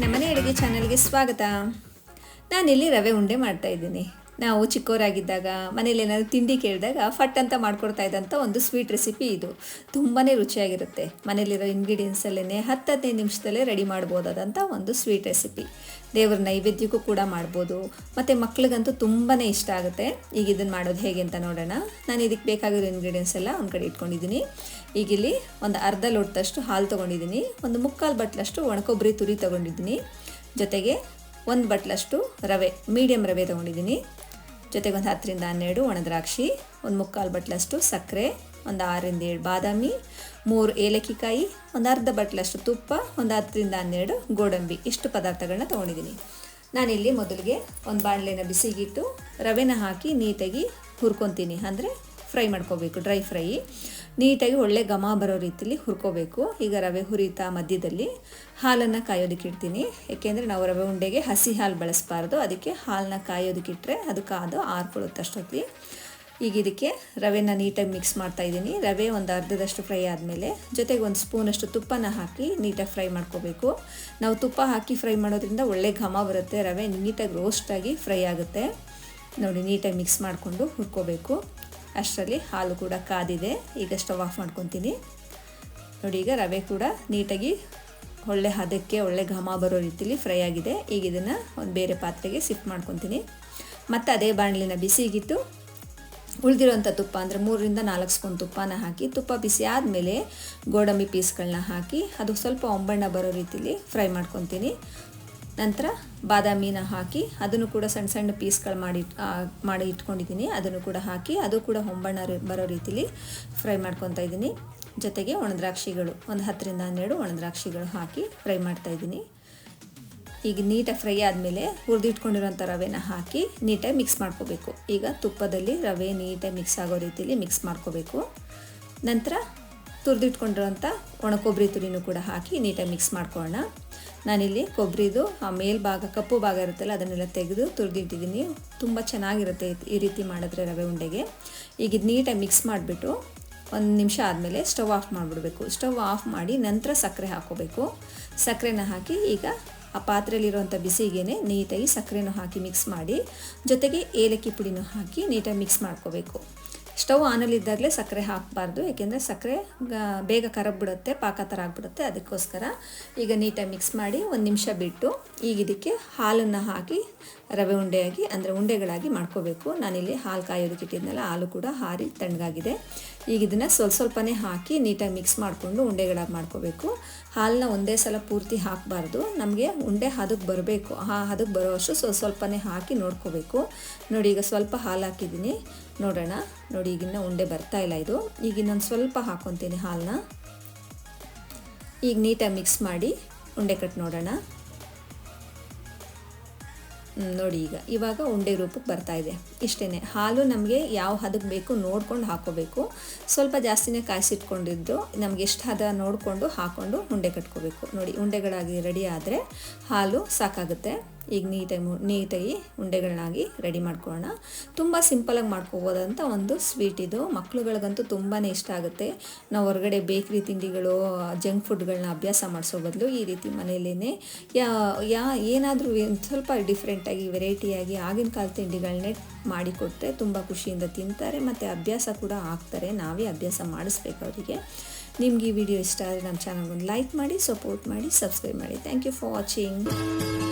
ನಮ್ಮನೆ ಅಡುಗೆ ಚಾನಲ್ಗೆ ಸ್ವಾಗತ. ನಾನಿಲ್ಲಿ ರವೆ ಉಂಡೆ ಮಾಡ್ತಾ ಇದ್ದೀನಿ. ನಾವು ಚಿಕ್ಕವರಾಗಿದ್ದಾಗ ಮನೇಲಿ ಏನಾದರೂ ತಿಂಡಿ ಕೇಳಿದಾಗ ಫಟ್ ಅಂತ ಮಾಡ್ಕೊಡ್ತಾ ಇದ್ದಂಥ ಒಂದು ಸ್ವೀಟ್ ರೆಸಿಪಿ ಇದು. ತುಂಬಾ ರುಚಿಯಾಗಿರುತ್ತೆ. ಮನೇಲಿರೋ ಇಂಗ್ರೀಡಿಯೆಂಟ್ಸಲ್ಲೇ ಹತ್ತು ಹದಿನೈದು ನಿಮಿಷದಲ್ಲೇ ರೆಡಿ ಮಾಡ್ಬೋದಾದಂಥ ಒಂದು ಸ್ವೀಟ್ ರೆಸಿಪಿ ದೇವ್ರ ನೈವೇದ್ಯಕ್ಕೂ ಕೂಡ ಮಾಡ್ಬೋದು. ಮತ್ತು ಮಕ್ಳಿಗಂತೂ ತುಂಬಾ ಇಷ್ಟ ಆಗುತ್ತೆ. ಈಗ ಇದನ್ನು ಮಾಡೋದು ಹೇಗೆ ಅಂತ ನೋಡೋಣ. ನಾನು ಇದಕ್ಕೆ ಬೇಕಾಗಿರೋ ಇಂಗ್ರೀಡಿಯೆಂಟ್ಸ್ ಎಲ್ಲ ಒಂದು ಕಡೆ ಇಟ್ಕೊಂಡಿದ್ದೀನಿ ಈಗ ಇಲ್ಲಿ ಒಂದು ಅರ್ಧ ಲೋಟದಷ್ಟು ಹಾಲು ತೊಗೊಂಡಿದ್ದೀನಿ ಒಂದು ಮುಕ್ಕಾಲು ಬಟ್ಲಷ್ಟು ಒಣಕೊಬ್ಬರಿ ತುರಿ ತೊಗೊಂಡಿದ್ದೀನಿ ಜೊತೆಗೆ ಒಂದು ಬಟ್ಲಷ್ಟು ರವೆ ಮೀಡಿಯಮ್ ರವೆ ತೊಗೊಂಡಿದ್ದೀನಿ ಜೊತೆಗೆ ಒಂದು ಹತ್ತರಿಂದ ಹನ್ನೆರಡು ಒಣದ್ರಾಕ್ಷಿ ಒಂದು ಮುಕ್ಕಾಲು ಬಟ್ಲಷ್ಟು ಸಕ್ಕರೆ, ಒಂದು ಆರರಿಂದ ಏಳು ಬಾದಾಮಿ, ಮೂರು ಏಲಕ್ಕಿಕಾಯಿ, ಒಂದು ಅರ್ಧ ಬಟ್ಲಷ್ಟು ತುಪ್ಪ, ಒಂದು ಹತ್ತರಿಂದ ಹನ್ನೆರಡು ಗೋಡಂಬಿ. ಇಷ್ಟು ಪದಾರ್ಥಗಳನ್ನ ತೊಗೊಂಡಿದ್ದೀನಿ. ನಾನಿಲ್ಲಿ ಮೊದಲಿಗೆ ಒಂದು ಬಾಣಲೆನ ಬಿಸಿಗಿಟ್ಟು, ರವೆನ ಹಾಕಿ ನೀಟಾಗಿ ಹುರ್ಕೊತೀನಿ. ಅಂದರೆ ಫ್ರೈ ಮಾಡ್ಕೋಬೇಕು, ಡ್ರೈ ಫ್ರೈ. ನೀಟಾಗಿ ಒಳ್ಳೆ ಘಮ ಬರೋ ರೀತಿಲಿ ಹುರ್ಕೋಬೇಕು. ಈಗ ರವೆ ಹುರಿತಾ ಮಧ್ಯದಲ್ಲಿ ಹಾಲನ್ನು ಕಾಯೋದಕ್ಕೆ ಇಡ್ತೀನಿ. ಏಕೆಂದರೆ ನಾವು ರವೆ ಉಂಡೆಗೆ ಹಸಿ ಹಾಲು ಬಳಸಬಾರ್ದು. ಅದಕ್ಕೆ ಹಾಲನ್ನ ಕಾಯೋದಕ್ಕಿಟ್ರೆ ಅದು ಕಾದು ಆರ್ಕೊಳ್ಳುತ್ತೆ ಅಷ್ಟೊತ್ತಿಗೆ ಈಗ ಇದಕ್ಕೆ ರವೆನ ನೀಟಾಗಿ ಮಿಕ್ಸ್ ಮಾಡ್ತಾ ಇದ್ದೀನಿ. ರವೆ ಒಂದು ಅರ್ಧದಷ್ಟು ಫ್ರೈ ಆದಮೇಲೆ ಜೊತೆಗೆ ಒಂದು ಸ್ಪೂನಷ್ಟು ತುಪ್ಪನ ಹಾಕಿ ನೀಟಾಗಿ ಫ್ರೈ ಮಾಡ್ಕೋಬೇಕು. ನಾವು ತುಪ್ಪ ಹಾಕಿ ಫ್ರೈ ಮಾಡೋದ್ರಿಂದ ಒಳ್ಳೆ ಘಮ ಬರುತ್ತೆ. ರವೆ ನೀಟಾಗಿ ರೋಸ್ಟಾಗಿ ಫ್ರೈ ಆಗುತ್ತೆ. ನೋಡಿ, ನೀಟಾಗಿ ಮಿಕ್ಸ್ ಮಾಡಿಕೊಂಡು ಹುರ್ಕೋಬೇಕು. ಅಷ್ಟರಲ್ಲಿ ಹಾಲು ಕೂಡ ಕಾದಿದೆ. ಈಗ ಸ್ಟವ್ ಆಫ್ ಮಾಡ್ಕೊತೀನಿ. ನೋಡಿ, ಈಗ ರವೆ ಕೂಡ ನೀಟಾಗಿ ಒಳ್ಳೆ ಹದಕ್ಕೆ ಒಳ್ಳೆ ಘಮ ಬರೋ ರೀತಿಲಿ ಫ್ರೈ ಆಗಿದೆ. ಈಗ ಇದನ್ನು ಒಂದು ಬೇರೆ ಪಾತ್ರೆಗೆ ಸಿಫ್ಟ್ ಮಾಡ್ಕೊತೀನಿ. ಮತ್ತು ಅದೇ ಬಾಣಲಿನ ಬಿಸಿಗಿಟ್ಟು ಉಳಿದಿರೋಂಥ ತುಪ್ಪ ಅಂದರೆ ಮೂರರಿಂದ ನಾಲ್ಕು ಸ್ಪೂನ್ ತುಪ್ಪನ ಹಾಕಿ, ತುಪ್ಪ ಬಿಸಿ ಆದಮೇಲೆ ಗೋಡಂಬಿ ಪೀಸ್ಗಳನ್ನ ಹಾಕಿ, ಅದು ಸ್ವಲ್ಪ ಒಂಬಣ್ಣ ಬರೋ ರೀತಿಲಿ ಫ್ರೈ ಮಾಡ್ಕೊತೀನಿ. ನಂತರ ಬಾದಾಮಿನ ಹಾಕಿ ಅದನ್ನು ಕೂಡ ಸಣ್ಣ ಸಣ್ಣ ಪೀಸ್ಗಳು ಮಾಡಿ ಮಾಡಿ ಇಟ್ಕೊಂಡಿದ್ದೀನಿ. ಅದನ್ನು ಕೂಡ ಹಾಕಿ ಅದು ಕೂಡ ಹೊಂಬಣ್ಣ ಬರೋ ರೀತಿಲಿ ಫ್ರೈ ಮಾಡ್ಕೊತಾ ಇದ್ದೀನಿ. ಜೊತೆಗೆ ಒಣದ್ರಾಕ್ಷಿಗಳು, ಒಂದು ಹತ್ತರಿಂದ ಹನ್ನೆರಡು ಒಣದ್ರಾಕ್ಷಿಗಳು ಹಾಕಿ ಫ್ರೈ ಮಾಡ್ತಾ ಇದ್ದೀನಿ. ಈಗ ನೀಟಾಗಿ ಫ್ರೈ ಆದಮೇಲೆ ಹುರಿದಿಟ್ಕೊಂಡಿರೋಂಥ ರವೆನ ಹಾಕಿ ನೀಟಾಗಿ ಮಿಕ್ಸ್ ಮಾಡ್ಕೋಬೇಕು. ಈಗ ತುಪ್ಪದಲ್ಲಿ ರವೆ ನೀಟಾಗಿ ಮಿಕ್ಸ್ ಆಗೋ ರೀತಿಲಿ ಮಿಕ್ಸ್ ಮಾಡ್ಕೋಬೇಕು. ನಂತರ ತುರಿದಿಟ್ಕೊಂಡಿರೋಂಥ ಒಣ ಕೊಬ್ಬರಿ ತುರಿನೂ ಕೂಡ ಹಾಕಿ ನೀಟಾಗಿ ಮಿಕ್ಸ್ ಮಾಡ್ಕೊಳ್ಳೋಣ. ನಾನಿಲ್ಲಿ ಕೊಬ್ಬರಿದು ಆ ಮೇಲ್ಭಾಗ, ಕಪ್ಪು ಭಾಗ ಇರುತ್ತಲ್ಲ, ಅದನ್ನೆಲ್ಲ ತೆಗೆದು ತುರಿದಿಟ್ಟಿದ್ದೀನಿ. ತುಂಬ ಚೆನ್ನಾಗಿರುತ್ತೆ ಈ ರೀತಿ ಮಾಡಿದ್ರೆ ರವೆ ಉಂಡೆಗೆ. ಈಗ ಇದು ನೀಟಾಗಿ ಮಿಕ್ಸ್ ಮಾಡಿಬಿಟ್ಟು ಒಂದು ನಿಮಿಷ ಆದಮೇಲೆ ಸ್ಟವ್ ಆಫ್ ಮಾಡಿಬಿಡ್ಬೇಕು. ಸ್ಟವ್ ಆಫ್ ಮಾಡಿ ನಂತರ ಸಕ್ಕರೆ ಹಾಕೋಬೇಕು ಸಕ್ಕರೆನ ಹಾಕಿ ಈಗ ಆ ಪಾತ್ರೆಯಲ್ಲಿರುವಂಥ ಬಿಸಿಗೇನೆ ನೀಟಾಗಿ ಸಕ್ಕರೆನೂ ಹಾಕಿ ಮಿಕ್ಸ್ ಮಾಡಿ, ಜೊತೆಗೆ ಏಲಕ್ಕಿ ಪುಡಿನೂ ಹಾಕಿ ನೀಟಾಗಿ ಮಿಕ್ಸ್ ಮಾಡ್ಕೋಬೇಕು. ಸ್ಟವ್ ಆನಲ್ಲಿದ್ದಾಗಲೇ ಸಕ್ಕರೆ ಹಾಕಬಾರ್ದು ಏಕೆಂದರೆ ಸಕ್ಕರೆ ಬೇಗ ಕರಗ್ಬಿಡುತ್ತೆ, ಪಾಕ ಥರ ಆಗಿಬಿಡುತ್ತೆ, ಅದಕ್ಕೋಸ್ಕರ ಈಗ ನೀಟಾಗಿ ಮಿಕ್ಸ್ ಮಾಡಿ ಒಂದು ನಿಮಿಷ ಬಿಟ್ಟು ಈಗ ಇದಕ್ಕೆ ಹಾಲನ್ನು ಹಾಕಿ, ರವೆ ಉಂಡೆಯಾಗಿ, ಅಂದರೆ ಉಂಡೆಗಳಾಗಿ ಮಾಡ್ಕೋಬೇಕು. ನಾನಿಲ್ಲಿ ಹಾಲು ಕಾಯೋದಕ್ಕೆ ಇಟ್ಟಿದ್ನಲ್ಲ, ಹಾಲು ಕೂಡ ಹಾರಿ ತಣ್ಣಗಾಗಿದೆ. ಈಗ ಇದನ್ನು ಸ್ವಲ್ಪ ಸ್ವಲ್ಪನೇ ಹಾಕಿ ನೀಟಾಗಿ ಮಿಕ್ಸ್ ಮಾಡಿಕೊಂಡು ಉಂಡೆಗಳಾಗಿ ಮಾಡ್ಕೋಬೇಕು. ಹಾಲನ್ನ ಒಂದೇ ಸಲ ಪೂರ್ತಿ ಹಾಕಬಾರ್ದು. ನಮಗೆ ಉಂಡೆ ಹದಕ್ಕೆ ಬರಬೇಕು. ಆ ಹದಕ್ಕೆ ಬರೋವಷ್ಟು ಸ್ವಲ್ಪ ಸ್ವಲ್ಪನೇ ಹಾಕಿ ನೋಡ್ಕೋಬೇಕು. ನೋಡಿ, ಈಗ ಸ್ವಲ್ಪ ಹಾಲು ಹಾಕಿದ್ದೀನಿ. ನೋಡೋಣ. ನೋಡಿ, ಈಗಿನ್ನ ಉಂಡೆ ಬರ್ತಾ ಇಲ್ಲ ಇದು. ಈಗ ಇನ್ನೊಂದು ಸ್ವಲ್ಪ ಹಾಕೊತೀನಿ ಹಾಲನ್ನ ಈಗ ನೀಟಾಗಿ ಮಿಕ್ಸ್ ಮಾಡಿ ಉಂಡೆ ಕಟ್ ನೋಡೋಣ. ನೋಡಿ ಈಗ. ಇವಾಗ ಉಂಡೆ ರೂಪಕ್ಕೆ ಬರ್ತಾ ಇದೆ. ಇಷ್ಟೇ ಹಾಲು ನಮಗೆ ಯಾವ ಹದಕ್ಕೆ ಬೇಕು ನೋಡ್ಕೊಂಡು ಹಾಕೋಬೇಕು. ಸ್ವಲ್ಪ ಜಾಸ್ತಿನೇ ಕಾಯಿಸಿಟ್ಕೊಂಡಿದ್ದು. ನಮ್ಗೆ ಎಷ್ಟು ಹದ ನೋಡಿಕೊಂಡು ಹಾಕ್ಕೊಂಡು ಉಂಡೆ ಕಟ್ಕೋಬೇಕು. ನೋಡಿ, ಉಂಡೆಗಳಾಗಿ ರೆಡಿ ಆದರೆ ಹಾಲು ಸಾಕಾಗುತ್ತೆ. ಈಗ ನೀಟಾಗಿ ನೀಟಾಗಿ ಉಂಡೆಗಳನ್ನಾಗಿ ರೆಡಿ ಮಾಡ್ಕೊಳ್ಳೋಣ. ತುಂಬ ಸಿಂಪಲಾಗಿ ಮಾಡ್ಕೋಬೋದಂತ ಒಂದು ಸ್ವೀಟ್ ಇದು. ಮಕ್ಳುಗಳಿಗಂತೂ ತುಂಬಾ ಇಷ್ಟ ಆಗುತ್ತೆ. ನಾವು ಹೊರಗಡೆ ಬೇಕ್ರಿ ತಿಂಡಿಗಳು ಜಂಕ್ ಫುಡ್ಗಳನ್ನ ಅಭ್ಯಾಸ ಮಾಡಿಸೋ ಬದಲು ಈ ರೀತಿ ಮನೆಯಲ್ಲೇ ಯಾ ಯಾ, ಏನಾದರೂ ಸ್ವಲ್ಪ ಡಿಫ್ರೆಂಟಾಗಿ ವೆರೈಟಿಯಾಗಿ ಆಗಿನ ಕಾಲ ತಿಂಡಿಗಳನ್ನೇ ಮಾಡಿಕೊಟ್ರೆ ತುಂಬ ಖುಷಿಯಿಂದ ತಿಂತಾರೆ. ಮತ್ತು ಅಭ್ಯಾಸ ಕೂಡ ಆಗ್ತಾರೆ. ನಾವೇ ಅಭ್ಯಾಸ ಮಾಡಿಸ್ಬೇಕು ಅವರಿಗೆ. ನಿಮ್ಗೆ ಈ ವಿಡಿಯೋ ಇಷ್ಟ ಆದರೆ ನಮ್ಮ ಚಾನಲ್ಗೊಂದು ಲೈಕ್ ಮಾಡಿ ಸಪೋರ್ಟ್ ಮಾಡಿ ಸಬ್ಸ್ಕ್ರೈಬ್ ಮಾಡಿ. Thank you for watching